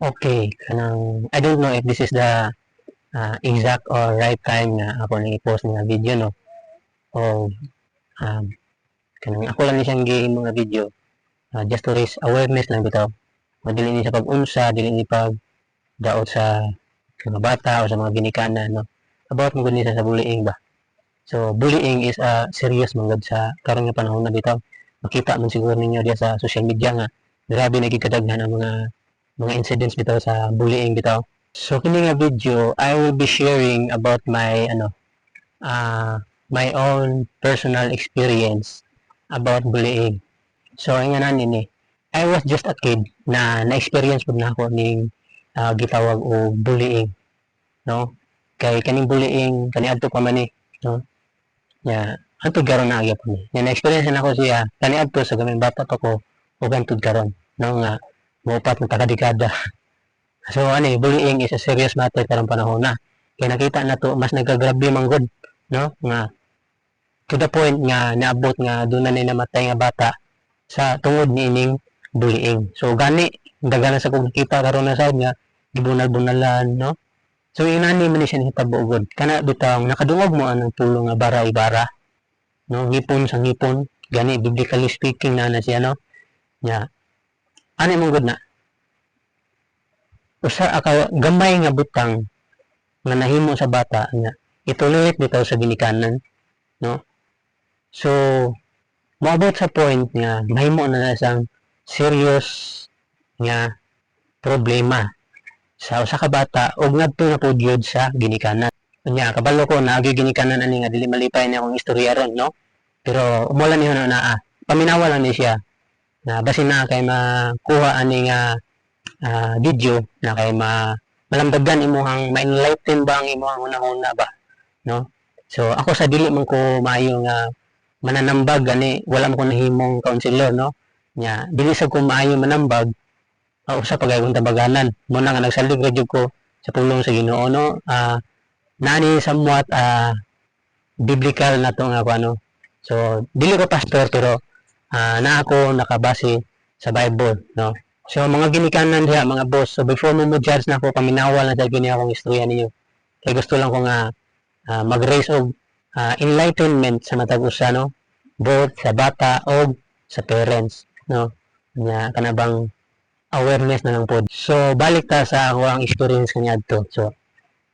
Okay, kanang I don't know if this is the uh, exact or right time na ako nang i-post nga video no. O um, kanang ako lang ni siyang giin mga video uh, just to raise awareness lang bitaw. Madili ni sa pag-unsa, dili ni pag daot sa mga bata o sa mga ginikanan no. About mo sa sa bullying ba. So bullying is a serious manggad sa karon nga panahon na bitaw. Makita man siguro ninyo diya sa social media nga grabe na gikadaghan ang mga mga incidents bitaw sa bullying bitaw. So kini nga video, I will be sharing about my ano uh, my own personal experience about bullying. So ay nga nani ni I was just a kid na na-experience pud na ako ning uh, gitawag o bullying. No? Kay kaning bullying kani adto pa man ni, no? Ya, antod karon na agya po ni. Na-experience na ako siya kani adto sa gamay bata pa ko ug antod karon, no nga Mupat ng takadikada. So ano eh, bullying is a serious matter karong panahon na. Kaya nakita na to, mas nagagrabe manggod, no? Nga to the point nga naabot nga doon na namatay nga bata sa tungod ni ining bullying. So gani daghan sa kong nakita karon na sad nga gibunal-bunalan, no? So inani man ni siya hitabo ugod. Kana bitaw nakadungog mo anong pulong nga bara-ibara. No, ngipon sa ngipon, gani biblically speaking na na siya, no? Nya, ano mong good na? Usa aka gamay nga butang nga nahimo sa bata nga itolerate bitaw sa ginikanan, no? So, moabot sa point nga mahimo na na isang serious nga problema sa usa ka bata ug ngadto na pud sa ginikanan. Nya kabalo ko na agi ginikanan ani nga dili malipay ni akong istorya ron, no? Pero umulan niyo na naa. Paminawa lang ni siya na basin na kay makuha ani nga uh, video na kay ma malamdagan imuhang ma-enlighten ba ang imuhang una-una ba no? So ako sa dili man ko maayo nga mananambag gani wala man ko nahimong counselor no? Nya dili sa ko maayo manambag uh, usa pa gayong tabaganan. Mo na nga nagsalig radyo ko sa pulong sa Ginoo no? Uh, nani somewhat uh, biblical na to nga ano? So dili ko pastor pero uh, na ako nakabase sa Bible, no? So, mga ginikanan diha, mga boss, so before mo mo judge na ako, paminawal na dahil niya akong istorya niyo. Kaya gusto lang ko nga uh, mag-raise of uh, enlightenment sa matag usa, no? Both sa bata o sa parents, no? Nya kanabang awareness na lang po. So, balik ta sa ako ang experience kanya to. So,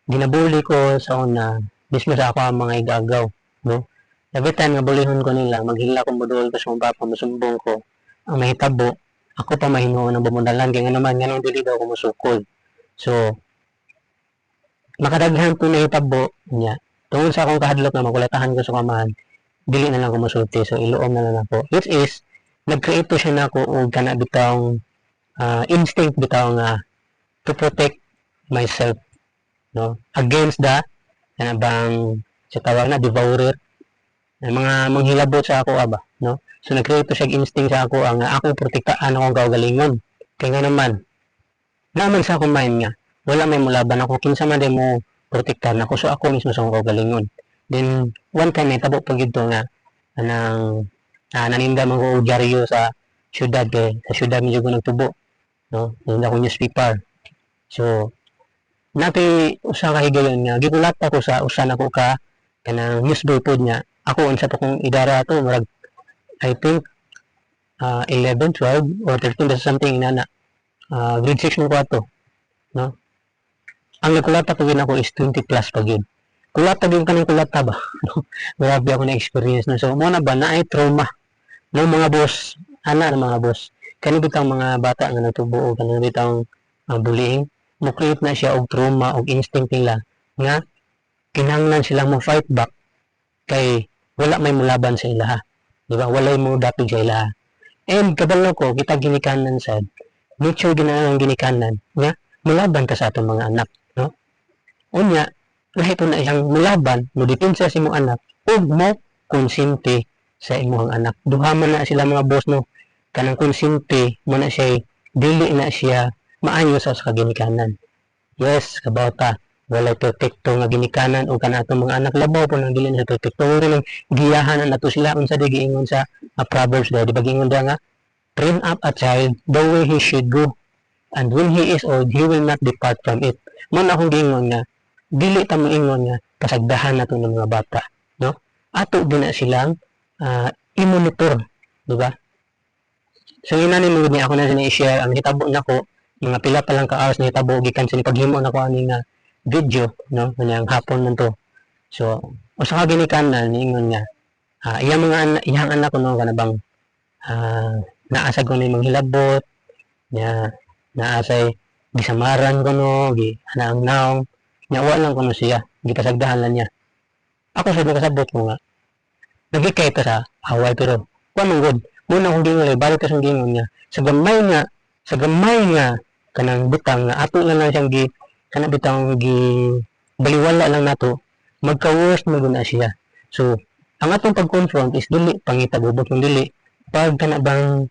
ginabuli ko sa una, mismo sa ako ang mga igagaw, no? Every time nga bulihon ko nila, maghila ko modul ko sa papa, masumbong ko, ang mahitabo, ako pa mahinuon ng bumudalan, kaya nga naman, nga dili daw ako musukol. So, makadaghan po na hitabo niya. Tungkol sa akong kahadlok na makulatahan ko sa kamahan, dili na lang ko musulti. So, iluom na lang ako. Which is, nag-create siya na ako og kana bitawng uh, instinct bitaw nga to protect myself no against the ano bang sa tawag na devourer ang mga manghilabot sa ako aba no? So nag-create siya instinct sa ako ang ako protektaan akong kaugalingon kaya nga naman naman sa akong mind nga wala may mulaban ako. Kinsa man mo protektahan ako so ako mismo sa akong kaugalingon then one time may tabo pag ito nga anang uh, naninda man ko dyaryo sa syudad kay sa syudad medyo ko nagtubo no? Naninda ko newspaper so napi usa ka higayon nga gigulat ako sa usa na ko ka kanang newsboy pod niya ako unsa pa kong idara to murag I think uh, 11, 12 or 13 or something na na. Uh, grade 6 mo ko ato no? Ang nagkulata ko gin ako is 20 plus pa gyud kulata gyud kanang kulata ba? No? Grabe ako na experience na so mo na ba na ay trauma ng mga boss ana ng mga boss. Kani bitang mga bata nga natubo o kanang bitang uh, bullying mo create na siya og trauma og instinct nila nga kinahanglan sila mo fight back kay wala may mulaban sa ilaha. Di ba? Walay mo dapat sa ilaha. And kabalo ko, kita ginikanan sad, nature ginanang ginikanan, nga, mulaban ka sa atong mga anak. No? Unya, lahi po na isang mulaban, mo depensa sa imong anak, ug mo konsente sa imong anak. Duha man na sila mga boss no, kanang konsente mo na siya, dili na siya maayo sa kaginikanan. Yes, kabata walay protekto nga ginikanan o kanatong mga anak labaw po nang dili sa protekto. Uri lang giyahan na nato sila unsa di giingon sa uh, proverbs daw. Di ba giingon nga train up a child the way he should go and when he is old he will not depart from it. Mo na akong gingon nga dili ta mo ingon nga kasagdahan nato ng mga bata no? Ato din na silang ah, i-monitor di ba? So yun na ni mo ako na sini i-share ang hitabo nako mga pila pa lang ka hours na hitabo gikan sa paghimo nako ani nga video no kanyang hapon man to. So usa ka ginikan na niingon nga ah, iyang mga iyang anak ko no kanabang ah naasa ko na yung mga hilabot nya naasay gisamaran ko no gi anaang naong nya wa lang ko siya gipasagdahan lang niya. Ako sa kasabot ko nga nagikay ta sa away pero wa man gud muna kong gingon balik ka sa gingon niya. Sa gamay nga sa gamay nga kanang butang nga ato lang lang siyang gi kanang bitang gi baliwala lang nato magka-worst mo na siya. So ang atong pag-confront is dili pangita gubot ng dili. Pag kana bang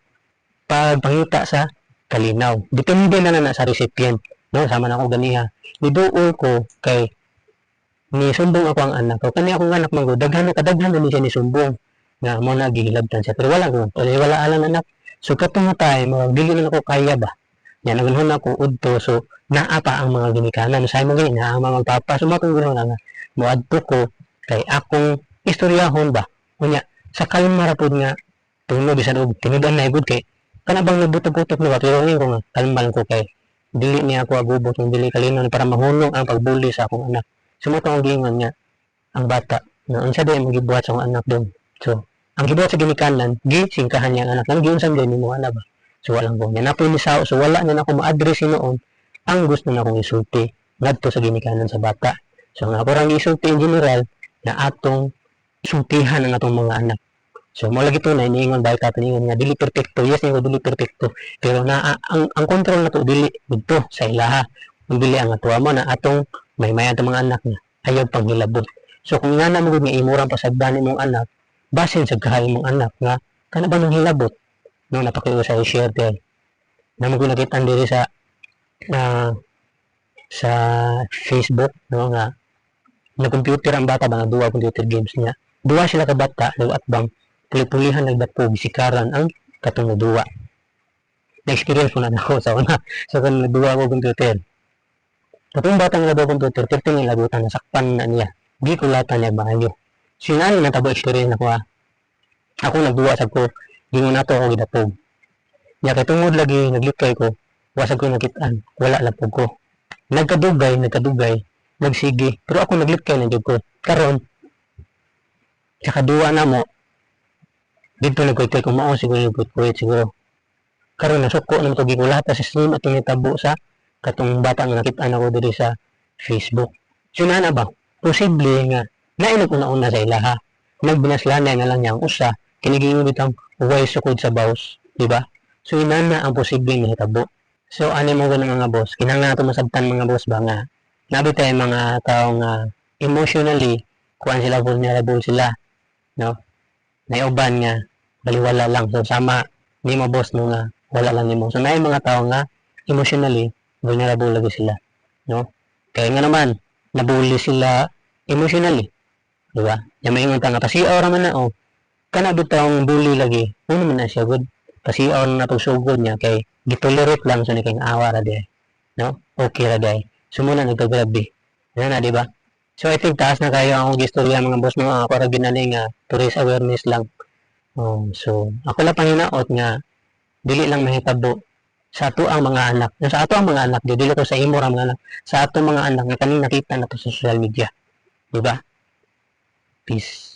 pag pangita sa kalinaw. Depende na na sa recipient no? Sama na ako ganiha. Niduol ko kay ni sumbong ako ang anak ko. Kani akong anak man gud daghan kadaghan na siya ni sumbong nga mo na gihilabtan siya. Pero wala ko wala alang anak. So katong tayo mga dili na ako kaya ba? Yan nagunhon ako udto. So naa pa ang mga ginikanan sa mo ang mga magpapa so mo kung ganoon nga moadto ko kay akong istoryahon ba? Unya sa kalma ra pud nga tuno bisan og tinudan na gud kay kana bang nagbutok-butok na ba? Pero ngayon ko nga kalma lang ko kay dili niya ako agubot ng dili kalinon para mahunong ang pagbuli sa akong anak. Sumo ang gingon niya ang bata na unsa din mo gibuhat sa akong anak doon. So ang gibuhat sa ginikanan gi singkahan niya ang anak. Nang giunsan din mo ana ba? So walang ko niya. Napoy ni so wala na ako ma-address noon ang gusto na akong isulti ngadto sa ginikanan sa bata so nga ako rang isulti in general na atong sultihan ang atong mga anak So mo lagi to na iniingon dahil ka tiningon nga dili perpekto. Yes, nga dili perpekto. Pero na ang ang control na to dili dito sa ilaha. Ang dili ang atuwa mo na atong may mayan mga anak niya. Ayaw pang hilabot. So kung nga naman nga imurang pasagdan mong anak, basin sa kahay mong anak nga kana ba nang hilabot? No napakiyo sa share din. Na mo nakita diri sa ah, sa Facebook no nga na computer ang bata ba nga duwa computer games niya. Duwa sila ka bata at bang puli-pulihan nagdatpog sikaran ang katong duwa. Na-experience ko na ako sa una. So, kung nagduwa ko computer. Katong batang labo computer, 13 yung lagutan, nasakpan na niya. Di ko lata niya maayo. Sinani na tabo experience ako ha. Ako nagduwa sa ko, di mo na to ako gidatpog. Nya kay tungod lagi naglikay ko, wasag ko nakitaan, wala lang po ko. Nagkadugay, nagkadugay, nagsigi, pero ako naglikay na jud ko. Karon, sa kaduwa na mo, dito nagkuit kung mao siguro nagkuit siguro. Karon nasuko na to gigulata sa stream at tabo sa katong bata nga nakita na ko diri sa Facebook. So na ba? Posible nga. Nainag una-una sa ilaha nagbinaslanay na lang niya ang usa. Kiniging bitang way sukod sa baws di ba? So inana ang posible nga hitabo so ano mo ganun mga boss? Kinahanglan nato masabtan mga boss ba nga? Nabi tayo mga tao nga emotionally kuan sila vulnerable sila no? Naiuban nga baliwala lang. So sama ni mo boss no nga wala lang nimo so naay mga tao nga emotionally vulnerable lagi sila no? Kaya nga naman nabuli sila emotionally di ba? Yung maingon ta nga pasiaw ra man na oh. Kana bitawng bully lagi ano man na siya good pasiaw na natong sugod niya kay gitolerate lang so ni kay awa ra di no okay ra di sumuna nagkagrabe yan na di ba So I think taas na kayo ang gistorya mga boss mga para ginani nga to raise awareness lang. Um, so ako lang panginaot nga dili lang mahitabo sa ato ang mga anak. Sa ato ang mga anak, di dili ko sa imo ra mga anak. Sa ato mga anak nga kaning nakita na to sa social media. Di ba? Peace.